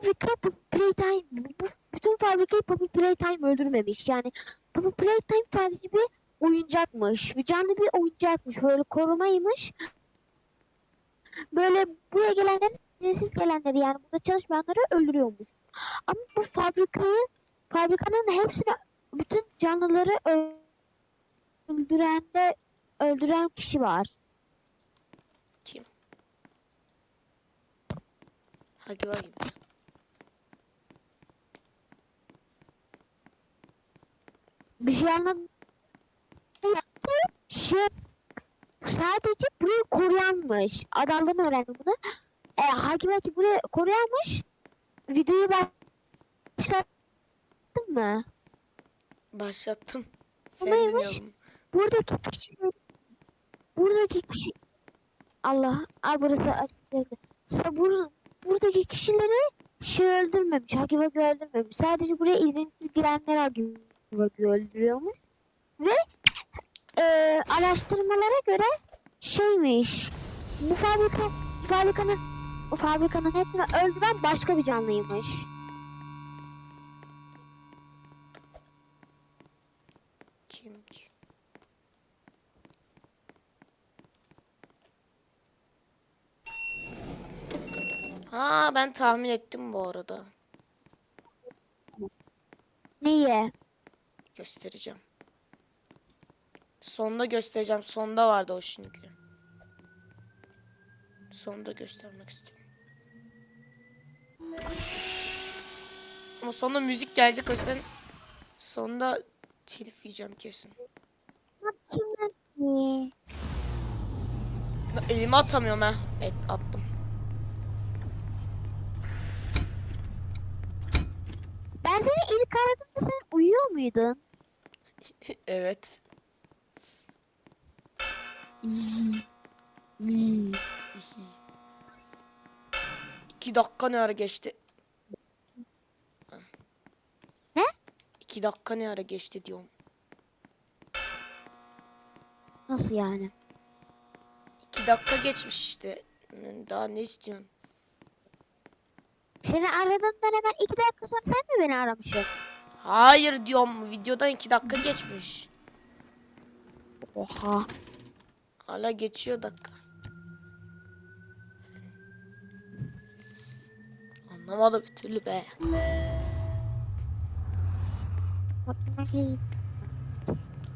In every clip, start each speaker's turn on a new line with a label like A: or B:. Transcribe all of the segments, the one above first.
A: fabrika Poppy Playtime bu bütün fabrikayı Poppy Playtime öldürmemiş. Yani Poppy Playtime sadece bir oyuncakmış. Canlı bir oyuncakmış. Böyle korumaymış. Böyle buraya gelenleri, siz gelenleri yani burada çalışmayanları öldürüyormuş. Ama bu fabrikayı fabrikanın hepsini bütün canlıları öldüren de öldüren kişi var.
B: Kim? Hadi bakayım.
A: Bir şey anladım. Şey, sadece burayı koruyanmış. Adamdan öğrendim bunu. E, Hakim Hakim burayı koruyanmış. Videoyu başlattın mı?
B: Başlattım. Sen
A: neymiş? Buradaki kişi buradaki kişi Allah al burası açık. Mesela bur, buradaki kişileri şey öldürmemiş. Hakim öldürmemiş. Sadece buraya izinsiz girenler Hakim Hakim öldürüyormuş. Ve e, araştırmalara göre şeymiş. Bu fabrika fabrikanın bu fabrikanın hepsini öldüren başka bir canlıymış.
B: Kim ki? Ha ben tahmin ettim bu arada.
A: Niye?
B: Göstereceğim. Sonda göstereceğim. Sonda vardı o çünkü. Sonda göstermek istiyorum. Ama sonda müzik gelecek o yüzden sonda telif yiyeceğim kesin. Elimi atamıyorum ha. Evet attım.
A: Ben seni ilk aradığımda sen uyuyor muydun?
B: Evet. İki dakika ne ara geçti?
A: Ne?
B: İki dakika ne ara geçti diyorum.
A: Nasıl yani?
B: İki dakika geçmiş işte. Daha ne istiyorsun?
A: Seni aradığımdan hemen iki dakika sonra sen mi beni aramışsın?
B: Hayır diyorum. Videodan iki dakika geçmiş.
A: Oha.
B: Hala geçiyor dakika. Anlamadım bir türlü be.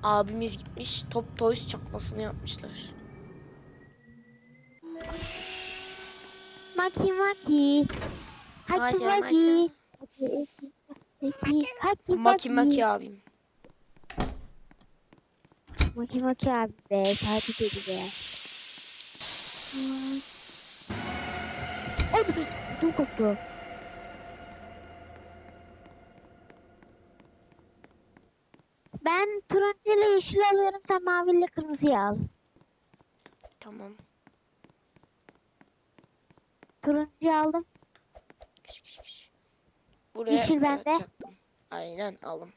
B: Abimiz gitmiş Top Toys çakmasını yapmışlar.
A: Maki maki. Haki
B: Maşallah,
A: maki. Haki haki
B: Maki Maki abim.
A: Maki maki abi be. Takip be. Hadi. Çok koptu. Ben turuncu ile yeşil alıyorum. Sen mavi ile kırmızıyı al.
B: Tamam.
A: Turuncuyu aldım.
B: Kış, kış, kış. Buraya
A: Yeşil bende.
B: atacaktım. Aynen aldım.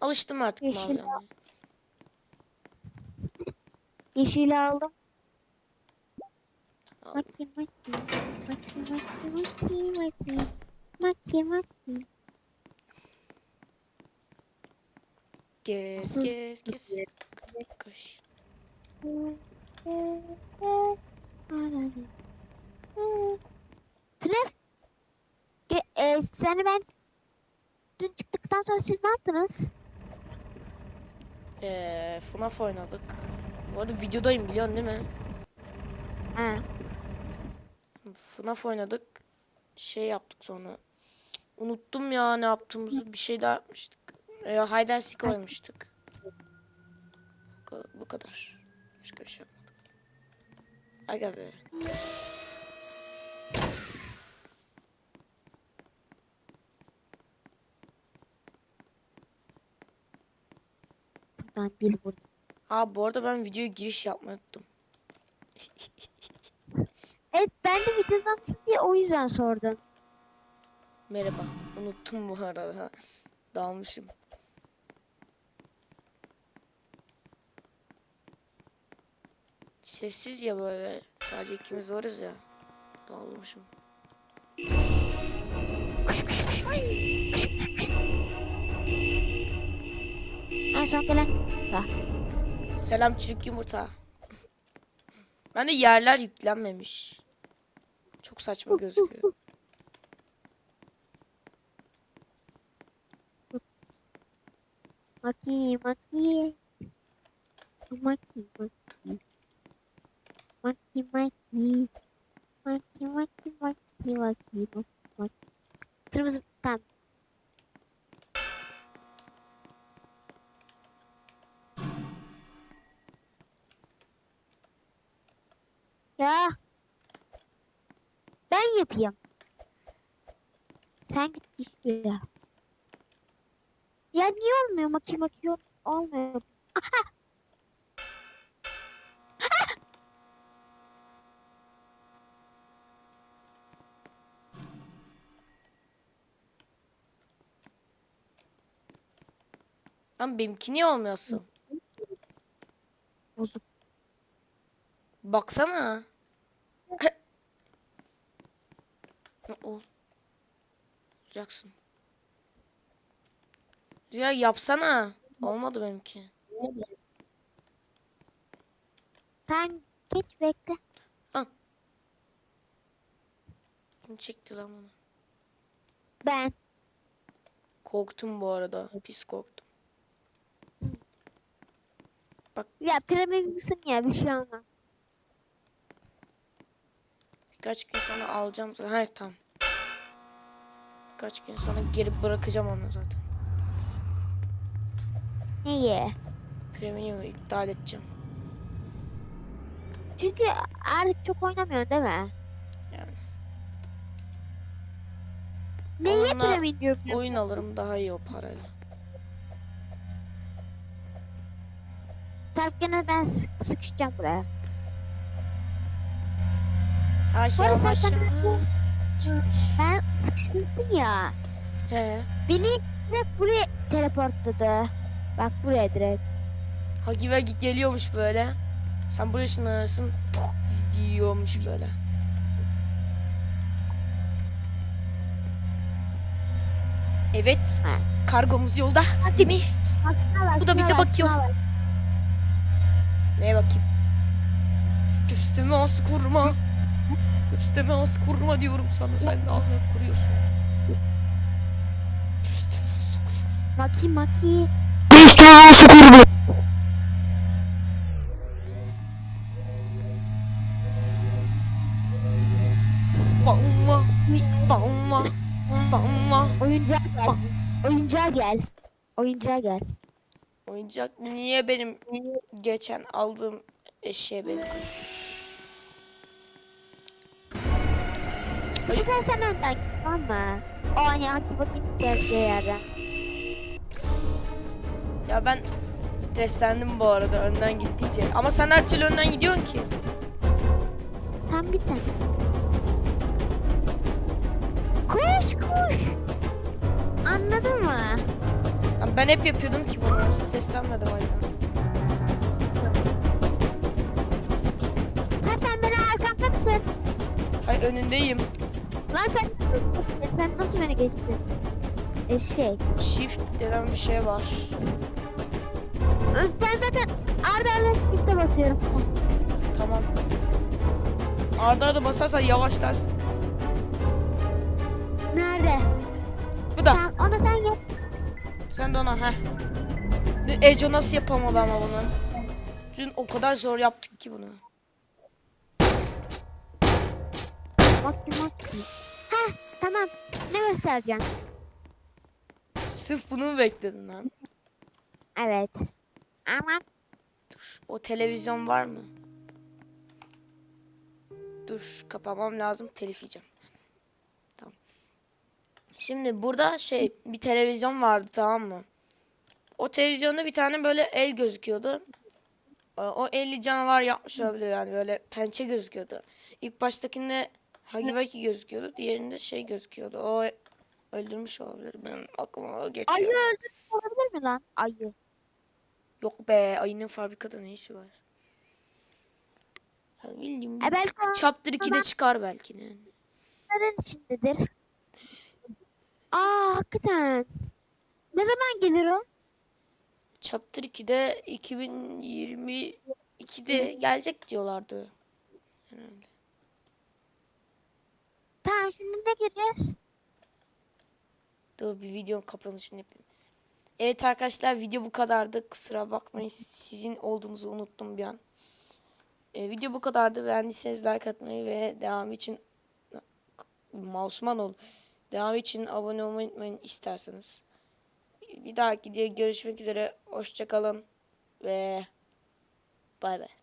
B: Alıştım artık
A: Yeşil
B: mavi almaya.
A: Yeşili aldım.
B: Aldım.
A: Maki maki. Maki maki maki maki. Maki maki. Sus.
B: gez gez. Koş.
A: Snef. E, seni ben dün çıktıktan sonra siz ne yaptınız?
B: Ee, FNAF oynadık. Bu arada videodayım biliyorsun değil mi?
A: Ha.
B: FNAF oynadık. Şey yaptık sonra. Unuttum ya ne yaptığımızı. Bir şey daha yapmıştık. Ee, and Seek oynamıştık. Bu kadar. Başka bir şey yapmadık. Aga be.
A: Buradan dil vurdu.
B: Aa bu arada ben videoya giriş yapmayı unuttum.
A: Evet ben de videoda mısın diye o yüzden sordum.
B: Merhaba. Unuttum bu arada. Dalmışım. Sessiz ya böyle. Sadece ikimiz varız ya. Dalmışım.
A: En son gelen da.
B: Selam çürük yumurta. Ben de yerler yüklenmemiş. Çok saçma gözüküyor.
A: Maki maki. Maki maki. Maki maki. Maki maki maki maki maki. Kırmızı tam. Ya. Ben yapayım. Sen git işte ya. Niye olmuyor maki maki yok olmuyor.
B: Lan benimki niye olmuyorsun?
A: Bozuk.
B: Baksana. Ol. Olacaksın. Ya yapsana. Olmadı benimki.
A: Sen geç bekle.
B: Kim çekti lan bunu?
A: Ben.
B: Korktum bu arada. Pis korktum.
A: Ya premiumsun ya bir şey olmaz.
B: Birkaç gün sonra alacağım. Hayır tamam. Birkaç gün sonra geri bırakacağım onu zaten.
A: Niye?
B: Premium'u iptal edeceğim.
A: Çünkü artık çok oynamıyorsun değil mi?
B: Yani.
A: Neye
B: Onunla
A: premium?
B: Oyun alırım daha iyi o parayla.
A: Sarp gene ben sık- sıkışacağım buraya.
B: Ay
A: Bu arada
B: yavaş.
A: Ben sıkışmıştım ya.
B: He.
A: Beni direkt buraya teleportladı. Bak buraya direkt.
B: Hagi Vagi geliyormuş böyle. Sen buraya ışınlanırsın. Puk diyormuş böyle. Evet.
A: Ha.
B: Kargomuz yolda. Değil mi?
A: Bak,
B: Bu da bize
A: bak,
B: bakıyor.
A: bak.
B: Neye bakayım? Göğsüme az kurma. Göğsüme az kurma diyorum sana. Sen de ahlak kuruyorsun. Kurma.
A: Maki maki.
B: Bağımla. Bağımla. Bağımla.
A: Oyuncağa gel. Oyuncağa gel. Oyuncağa gel.
B: Oyuncak niye benim geçen aldığım eşeğe benziyor?
A: Bu sefer sen önden git tamam mı? O hani haki vakit geldiği yerden.
B: Ya ben streslendim bu arada önden gittiğince. Ama sen her türlü önden gidiyorsun ki.
A: Tam bir sen. Koş koş. Anladın mı?
B: Ya ben hep yapıyordum ki bunu. Streslenmedim o yüzden.
A: Sen sen beni arkamda mısın?
B: Hay önündeyim.
A: Lan sen sen nasıl beni geçtin? Eşek.
B: Shift denen bir şey var.
A: Ben zaten arda arda shift'e basıyorum.
B: Tamam. Arda arda basarsan yavaşlarsın.
A: Nerede?
B: Bu da.
A: Tamam onu sen yap.
B: Sen de ona heh. Eco nasıl yapamadı ama bunu? Dün o kadar zor yaptık ki bunu.
A: Maki maki. Tamam. Ne göstereceğim?
B: Sırf bunu mu bekledin lan?
A: Evet. Ama
B: Dur. O televizyon var mı? Dur kapamam lazım telif yiyeceğim. Tamam. Şimdi burada şey bir televizyon vardı tamam mı? O televizyonda bir tane böyle el gözüküyordu. Ee, O elli canavar yapmış olabilir yani böyle pençe gözüküyordu. İlk baştakinde Hagi Vagi gözüküyordu. Diğerinde şey gözüküyordu. O öldürmüş olabilir. Benim aklıma o geçiyor.
A: ayı öldürmüş olabilir mi lan? Ayı.
B: Yok be ayının fabrikada ne işi var? Ya bildiğim
A: E belki
B: Chapter 2'de çıkar belki ne.
A: onların içindedir. Aa hakikaten. Ne zaman gelir o?
B: Chapter 2'de 2022'de gelecek diyorlardı.
A: Tamam şimdi ne gireceğiz?
B: Dur bir videonun kapanışını yapayım. Evet arkadaşlar video bu kadardı. Kusura bakmayın sizin olduğunuzu unuttum bir an. Ee, video bu kadardı. Beğendiyseniz like atmayı ve devam için Mouseman ol. Devam için abone olmayı unutmayın isterseniz. Bir dahaki videoya görüşmek üzere. Hoşçakalın ve bay bay.